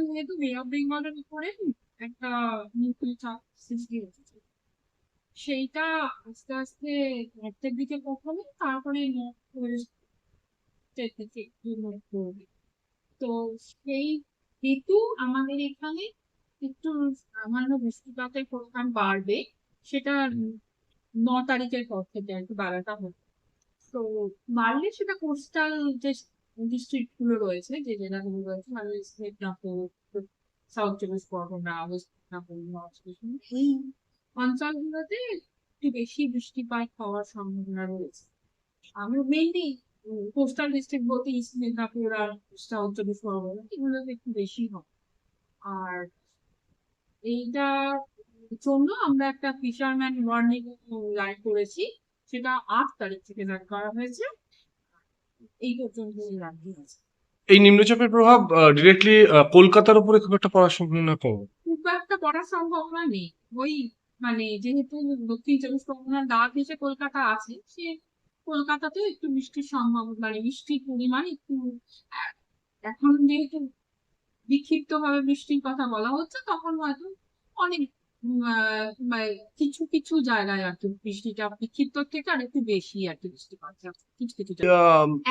যেহেতু বে অফ বেঙ্গলের উপরে একটা সৃষ্টি সেইটা আস্তে আস্তে নর্থের দিকে পৌঁছাবে, তারপরে তো সেই হেতু আমাদের এখানে একটু সামান্য বৃষ্টিপাতের পরিমাণ বাড়বে, সেটা ন তারিখের পর থেকে আর কি বাড়াটা হবে। তো বাড়লে সেটা কোস্টাল যে ডিস্ট্রিক্টগুলো রয়েছে, যে জেলাগুলো রয়েছে মানে মেদিনীপুর সাউথ চব্বিশ পরগনা ওয়েস্ট চব্বিশ এই অঞ্চলগুলোতে একটু বেশি বৃষ্টিপাত হওয়ার সম্ভাবনা রয়েছে। আমি মেনলি কোস্টাল ডিস্ট্রিক্ট বলতে ইস্ট মেদিনীপুর আর সাউথ চব্বিশ পরগনা, এগুলোতে একটু বেশি হয়। আর এইটার জন্য আমরা একটা ফিশারম্যান ওয়ার্নিং জারি করেছি, সেটা আট তারিখ থেকে জারি করা হয়েছে। এই পর্যন্ত এই নিম্নচাপের প্রভাব ডিরেক্টলি কলকাতার উপরে খুব একটা পড়ার সম্ভাবনা কম। খুব একটা পড়ার সম্ভাবনা নেই। ওই মানে যেহেতু দক্ষিণ চব্বিশ পরগনার দাগ এসে কলকাতা আছে সে কলকাতাতেও একটু বৃষ্টির সম্ভাবনা মানে বৃষ্টির পরিমাণ একটু এখন যেহেতু বিক্ষিপ্ত ভাবে বৃষ্টির কথা বলা হচ্ছে তখন হয়তো অনেক কিছু কিছু জায়গায় আর কি বৃষ্টিটা বিক্ষিপ্ত থেকে আর একটু বেশি আর কি বৃষ্টিপাত। কিছু কিছু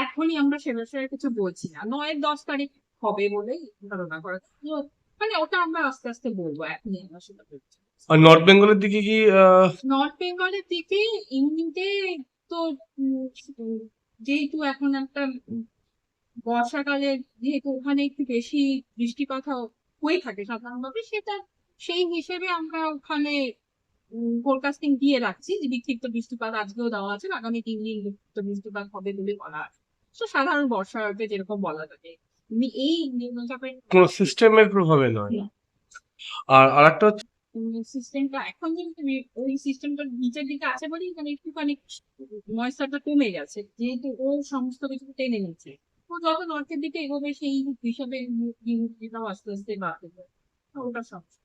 এখনই আমরা সে বিষয়ে কিছু বলছি না। নয় দশ তারিখ হবে বলেই ধারণা করা মানে ওটা আমরা আস্তে আস্তে বলব এখনই আমরা সেটা বলছি। আর নর্থ বেঙ্গলের দিকে কি নর্থ বেঙ্গলের দিকে এমনিতে তো যেহেতু এখন একটা বর্ষাকালে যেহেতু ওখানে একটু বেশি বৃষ্টিপাত হয়ে থাকে সাধারণভাবে সেটা সেই হিসেবে আমরা ওখানে ফোরকাস্টিং দিয়ে রাখছি যে বিক্ষিপ্ত বৃষ্টিপাত আজকেও দেওয়া আছে আগামী তিন দিন বিক্ষিপ্ত বৃষ্টিপাত হবে বলে বলা আছে। তো সাধারণ বর্ষাতে যেরকম বলা থাকে। এই নিম্নচাপের কোনো সিস্টেমের প্রভাবে নয়। আর আরেকটা হচ্ছে সিস্টেমটা এখন যেহেতু ওই সিস্টেমটা নিচের দিকে আছে বলেই মানে একটুখানি ময়েশ্চারটা কমে গেছে। যেহেতু ও সমস্ত কিছু টেনে নিচ্ছে। তো যত নর্থের দিকে এগোবে সেই হিসাবে আস্তে আস্তে বাড়তে ওটা সমস্যা।